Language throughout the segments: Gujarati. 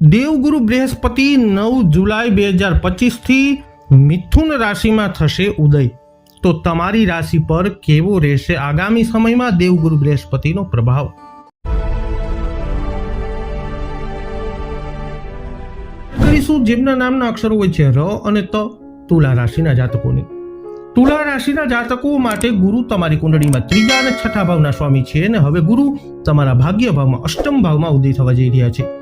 દેવગુરુ બૃહસ્પતિ નવ જુલાઈ બે હજાર પચીસથી મિથુન રાશિમાં થશે ઉદય. તો તમારી રાશિ પર કેવો રહેશે આગામી સમયમાં દેવગુરુ બૃહસ્પતિનો પ્રભાવ? કરીશું જેમના નામના અક્ષરો હોય છે ર અને ત, તુલા રાશિના જાતકોની. તુલા રાશિના જાતકો માટે ગુરુ તમારી કુંડળીમાં ત્રીજા અને છઠ્ઠા ભાવના સ્વામી છે અને હવે ગુરુ તમારા ભાગ્ય ભાવમાં અષ્ટમ ભાવમાં ઉદય થવા જઈ રહ્યા છે.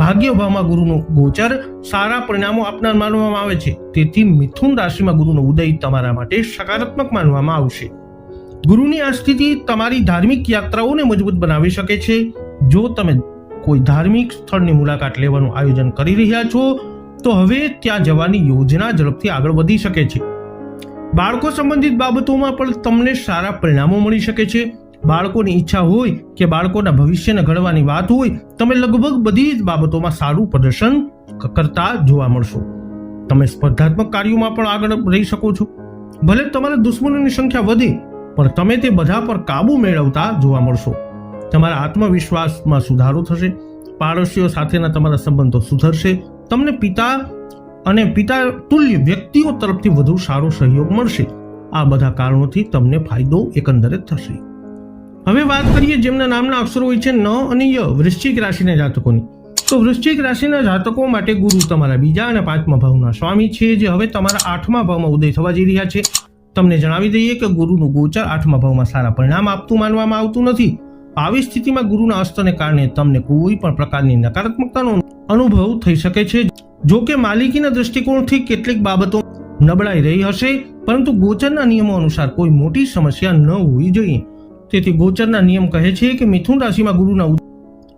ભાગ્ય ભાવમાં ગુરુનું ગોચર સારા પરિણામો આપનાર માનવામાં આવે છે. તેથી મિથુન રાશિમાં ગુરુનો ઉદય તમારા માટે સકારાત્મક માનવામાં આવશે. ગુરુની આ સ્થિતિ તમારી ધાર્મિક યાત્રાઓને મજબૂત બનાવી શકે છે. જો તમે કોઈ ધાર્મિક સ્થળની મુલાકાત લેવાનું આયોજન કરી રહ્યા છો, તો હવે ત્યાં જવાની યોજના ઝડપથી આગળ વધી શકે છે. બાળકો સંબંધિત બાબતોમાં પણ તમને સારા પરિણામો મળી શકે છે. બાળકોની ઈચ્છા હોય કે બાળકોના ભવિષ્યને ઘડવાની વાત હોય, તમે લગભગ બધી જ બાબતોમાં સારું પ્રદર્શન કરતા જોવા મળશો. તમે સ્પર્ધાત્મક કાર્યોમાં પણ આગળ રહી શકો છો. ભલે તમારા દુશ્મનોની સંખ્યા વધે, પણ તમે તે બધા પર કાબુ મેળવતા જોવા મળશો. તમારા આત્મવિશ્વાસમાં સુધારો થશે, પાડોશીઓ સાથેના તમારા સંબંધો સુધરશે, તમને પિતા અને પિતા તુલ્ય વ્યક્તિઓ તરફથી વધુ સારો સહયોગ મળશે. આ બધા કારણોથી તમને ફાયદો એકંદરે થશે. હવે વાત કરીએ જેમના નામના અક્ષરો હોય છે ન અને ય, વૃશ્ચિક રાશિના જાતકોની. તો વૃશ્ચિક રાશિના જાતકો માટે ગુરુ તમારા બીજા અને પાંચમા ભાવના સ્વામી છે જે હવે તમારા આઠમા ભાવમાં ઉદય થવા જઈ રહ્યા છે. તમને જણાવી દઈએ કે ગુરુનું ગોચર આઠમા ભાવમાં સારા પરિણામ આપતું માનવામાં આવતું નથી. આવી સ્થિતિમાં ગુરુના અસ્તને કારણે તમને કોઈ પણ પ્રકારની નકારાત્મકતાનો અનુભવ થઈ શકે છે. જો કે માલિકીના દૃષ્ટિકોણથી કેટલીક બાબતો નબળાઈ રહી હશે, પરંતુ ગોચરના નિયમો અનુસાર કોઈ મોટી સમસ્યા ન હોવી જોઈએ. તેથી ગોચરના નિયમ કહે છે કે મિથુન રાશિમાં ગુરુના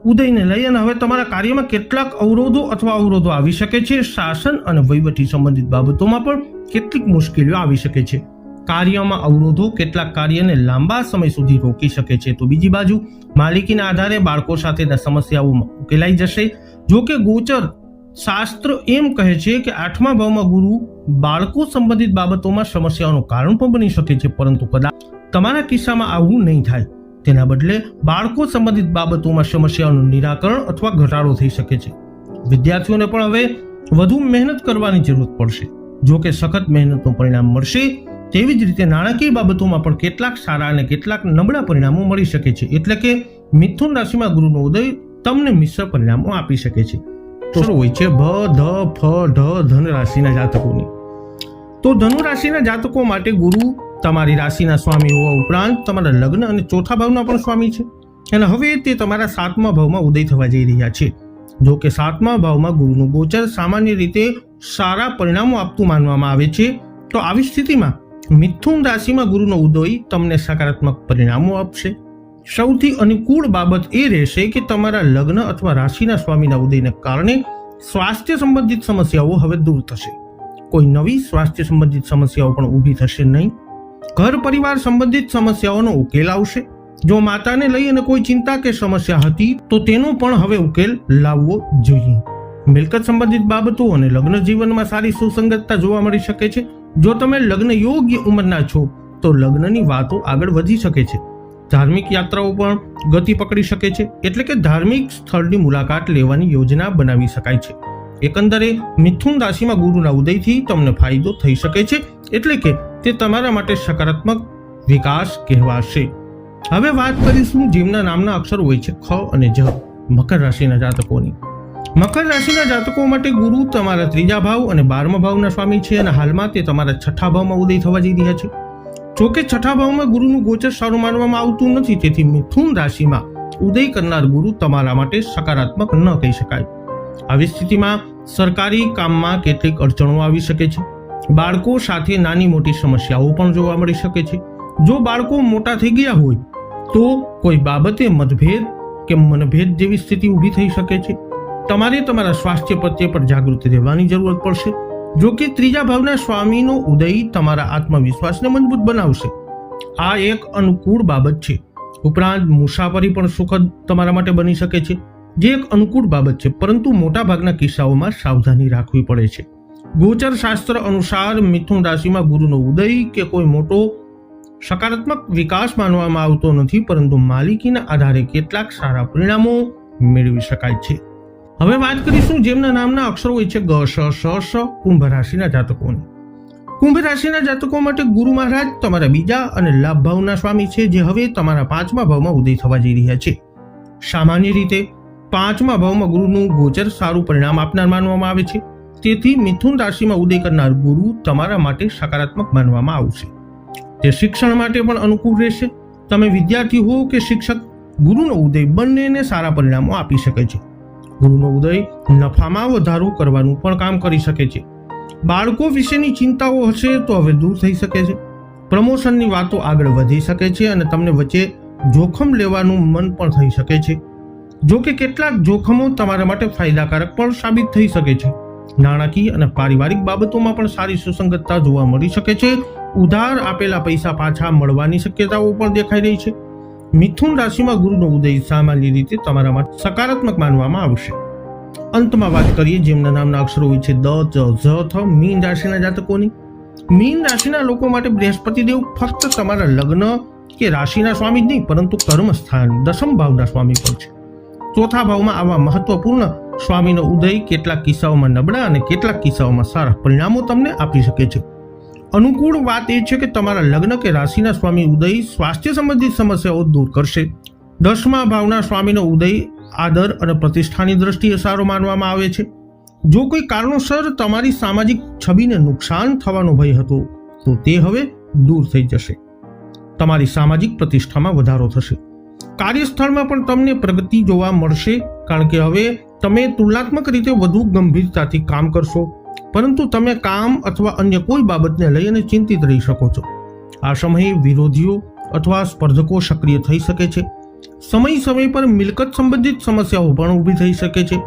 ઉદયને લઈ અને હવે તમારા કાર્યમાં કેટલાક અવરોધો અથવા અવરોધો આવી શકે છે. શાસન અને વહીવટી સંબંધિત બાબતોમાં પણ કેટલીક મુશ્કેલીઓ આવી શકે છે. કાર્યમાં અવરોધો કેટલાક કાર્યને લાંબા સમય સુધી રોકી શકે છે. તો બીજી બાજુ, માલિકીના આધારે બાળકો સાથેના સમસ્યાઓમાં ઉકેલાઈ જશે. જો કે ગોચર શાસ્ત્ર એમ કહે છે કે આઠમા ભાવમાં ગુરુ બાળકો સંબંધિત બાબતોમાં સમસ્યાઓનું કારણ પણ બની શકે છે. પરંતુ કદાચ તમારા કિસ્સામાં આવું નહીં થાય. તેના બદલે બાળકો સંબંધિત બાબતોમાં સમસ્યાઓનું નિરાકરણ અથવા ઘટાડો થઈ શકે છે. વિદ્યાર્થીઓને પણ હવે વધુ મહેનત કરવાની જરૂર પડશે. જો કે સખત મહેનતનું પરિણામ મળશે, તેવી જ રીતે નાણાકીય બાબતોમાં પણ કેટલાક સારા અને કેટલાક નબળા પરિણામો મળી શકે છે. એટલે કે મિથુન રાશિમાં ગુરુનો ઉદય તમને મિશ્ર પરિણામો આપી શકે છે. તો શું હોય છે? ભ, ધ, ફ, ઢ, ધન રાશિના જાતકોની. તો ધનુ રાશિના જાતકો માટે ગુરુ તમારી રાશિના સ્વામી હોવા ઉપરાંત તમારા લગ્ન અને ચોથા ભાવના પણ સ્વામી છે. અને હવે તે તમારા સાતમા ભાવમાં ઉદય થવા જઈ રહ્યા છે. જો કે સાતમા ભાવમાં ગુરુનું ગોચર સામાન્ય રીતે સારા પરિણામો આપતું માનવામાં આવે છે, તો આવી સ્થિતિમાં મિથુન રાશિમાં ગુરુનો ઉદય તમને સકારાત્મક પરિણામો આપશે. સૌથી અનુકૂળ બાબત એ રહેશે કે તમારા લગ્ન અથવા રાશિના સ્વામીના ઉદયને કારણે સ્વાસ્થ્ય સંબંધિત સમસ્યાઓ હવે દૂર થશે. કોઈ નવી સ્વાસ્થ્ય સંબંધિત સમસ્યાઓ પણ ઊભી થશે નહીં. ઘર પરિવાર સંબંધિત સમસ્યાઓનો ઉકેલ આવશે. જો માતાને લઈ કોઈ ચિંતા કે સમસ્યા હતી, તો તેનો પણ હવે ઉકેલ લાવવો જોઈએ. મિલકત સંબંધિત બાબતો અને લગ્ન જીવનમાં સારી સુસંગતતા જોવા મળી શકે છે. જો તમે લગ્ન યોગ્ય ઉંમરના છો, તો લગ્નની વાતો આગળ વધી શકે છે. ધાર્મિક યાત્રાઓ પણ ગતિ પકડી શકે છે. એટલે કે ધાર્મિક સ્થળની મુલાકાત લેવાની યોજના બનાવી શકાય છે. એકંદરે મિથુન રાશિમાં ગુરુના ઉદયથી તમને ફાયદો થઈ શકે છે, એટલે કે તે તમારા માટે સકારાત્મક વિકાસ કહેવાશે. હવે વાત કરીશું જેમના નામના અક્ષરો હોય છે ખ અને જ, મકર રાશિના જાતકોની. મકર રાશિના જાતકો માટે ગુરુ તમારા ત્રીજા ભાવ અને બારમા ભાવના સ્વામી છે અને હાલમાં તે તમારા છઠ્ઠા ભાવમાં ઉદય થવા જઈ રહ્યા છે. જોકે છઠ્ઠા ભાવમાં ગુરુનું ગોચર સારું માનવામાં આવતું નથી, તેથી મિથુન રાશિમાં ઉદય કરનાર ગુરુ તમારા માટે સકારાત્મક ન કહી શકાય. આવી સ્થિતિમાં સરકારી કામમાં કેટલીક અડચણો આવી શકે છે. બાળકો સાથે નાની મોટી સમસ્યાઓ પણ જોવા મળી શકે છે. જો બાળકો મોટા થઈ ગયા હોય, તો કોઈ બાબતે મતભેદ કે મનભેદ જેવી સ્થિતિ ઊભી થઈ શકે છે. તમારે તમારા સ્વાસ્થ્ય પ્રત્યે પણ જાગૃત રહેવાની જરૂરત પડશે. જો કે ત્રીજા ભાવના સ્વામીનો ઉદય તમારા આત્મવિશ્વાસને મજબૂત બનાવશે. આ એક અનુકૂળ બાબત છે. ઉપરાંત મુસાફરી પણ સુખદ તમારા માટે બની શકે છે. જે એક અનુકૂળ બાબત છે, પરંતુ મોટા ભાગના કિસ્સાઓમાં સાવધાની રાખવી પડે છે. ગોચર શાસ્ત્ર અનુસાર મિથુન રાશિમાં ગુરુનો ઉદય કે કોઈ મોટો સકારાત્મક વિકાસ માનવામાં આવતો નથી, પરંતુ માલિકીના આધારે કેટલાક સારા પરિણામો મેળવી શકાય છે. હવે વાત કરીશું જેમના નામના અક્ષરો હોય છે, ગ શ શ શ કુંભ રાશિના જાતકોની. કુંભ રાશિના જાતકો માટે ગુરુ મહારાજ તમારા બીજા અને લાભ ભાવના સ્વામી છે, જે હવે તમારા પાંચમા ભાવમાં ઉદય થવા જઈ રહ્યા છે. સામાન્ય રીતે પાંચમા ભાવમાં ગુરુનું ગોચર સારું પરિણામ આપનાર માનવામાં આવે છે. તેથી મિથુન રાશિમાં ઉદય કરનાર ગુરુ તમારા માટે સકારાત્મક માનવામાં આવશે. તે શિક્ષણ માટે પણ અનુકૂળ રહેશે. તમે વિદ્યાર્થી હો કે શિક્ષક, ગુરુનો ઉદય બંનેને સારા પરિણામો આપી શકે છે. ગુરુનો ઉદય નફામાં વધારો કરવાનું પણ કામ કરી શકે છે. બાળકો વિશેની ચિંતાઓ હશે તો હવે દૂર થઈ શકે છે. પ્રમોશનની વાતો આગળ વધી શકે છે અને તમને વચ્ચે જોખમ લેવાનું મન પણ થઈ શકે છે. જો કે કેટલાક જોખમો તમારા માટે ફાયદાકારક પણ સાબિત થઈ શકે છે. નાણાકીય અને પારિવારિક બાબતોમાં પણ સારી સુસંગતતા જોવા મળી શકે છે. ઉધાર આપેલા પૈસા પાછા મળવાની શક્યતાઓ પણ દેખાઈ રહી છે. મિથુન રાશિમાં ગુરુનો ઉદય સામાન્ય રીતે તમારા માટે સકારાત્મક માનવામાં આવશે. અંતમાં વાત કરીએ જેમના નામના અક્ષરો હોય છે દ, ચ, ઝ, થ, મીન રાશિના જાતકોની. મીન રાશિના લોકો માટે બૃહસ્પતિદેવ ફક્ત તમારા લગ્ન કે રાશિના સ્વામી જ નહીં, પરંતુ કર્મ સ્થાન દસમ ભાવના સ્વામી પણ છે. ચોથા ભાવમાં આવા મહત્વપૂર્ણ સ્વામીનો ઉદય કેટલાક કિસ્સાઓમાં નબળા અને કેટલાક કિસ્સાઓમાં સારા પરિણામો તમને આપી શકે છે. અનુકૂળ વાત એ છે કે તમારા લગ્ન કે રાશિના સ્વામી ઉદય સ્વાસ્થ્ય સંબંધિત સમસ્યાઓ દૂર કરશે. દસમા ભાવના સ્વામીનો ઉદય આદર અને પ્રતિષ્ઠાની દ્રષ્ટિએ સારો માનવામાં આવે છે. જો કોઈ કારણોસર તમારી સામાજિક છબીને નુકસાન થવાનો ભય હતો, તો તે હવે દૂર થઈ જશે. તમારી સામાજિક પ્રતિષ્ઠામાં વધારો થશે. કાર્યસ્થળમાં પણ તમને પ્રગતિ જોવા મળશે, કારણ કે હવે તમે તુલનાત્મક રીતે વધુ ગંભીરતાથી કામ કરશો. પરંતુ તમે કામ અથવા અન્ય કોઈ બાબતને લઈ અને ચિંતિત રહી શકો છો. આ સમયે વિરોધીઓ અથવા સ્પર્ધકો સક્રિય થઈ શકે છે. સમય સમય પર મિલકત સંબંધિત સમસ્યાઓ પણ ઊભી થઈ શકે છે.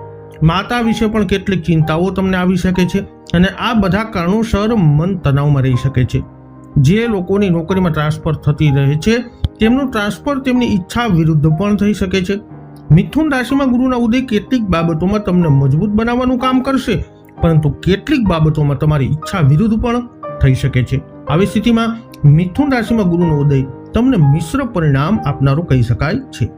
માતા વિશે પણ કેટલીક ચિંતાઓ તમને આવી શકે છે અને આ બધા કારણોસર મન તણાવમાં રહી શકે છે. જે લોકોની નોકરીમાં ટ્રાન્સફર થતી રહે છે તેમનું ટ્રાન્સફર તેમની ઈચ્છા વિરુદ્ધ પણ થઈ શકે છે. મિથુન રાશિમાં ગુરુના ઉદય કેટલીક બાબતોમાં તમને મજબૂત બનાવવાનું કામ કરશે, પરંતુ કેટલીક બાબતોમાં તમારી ઈચ્છા વિરુદ્ધ પણ થઈ શકે છે. આવી સ્થિતિમાં મિથુન રાશિમાં ગુરુનો ઉદય તમને મિશ્ર પરિણામ આપનારો કહી શકાય છે.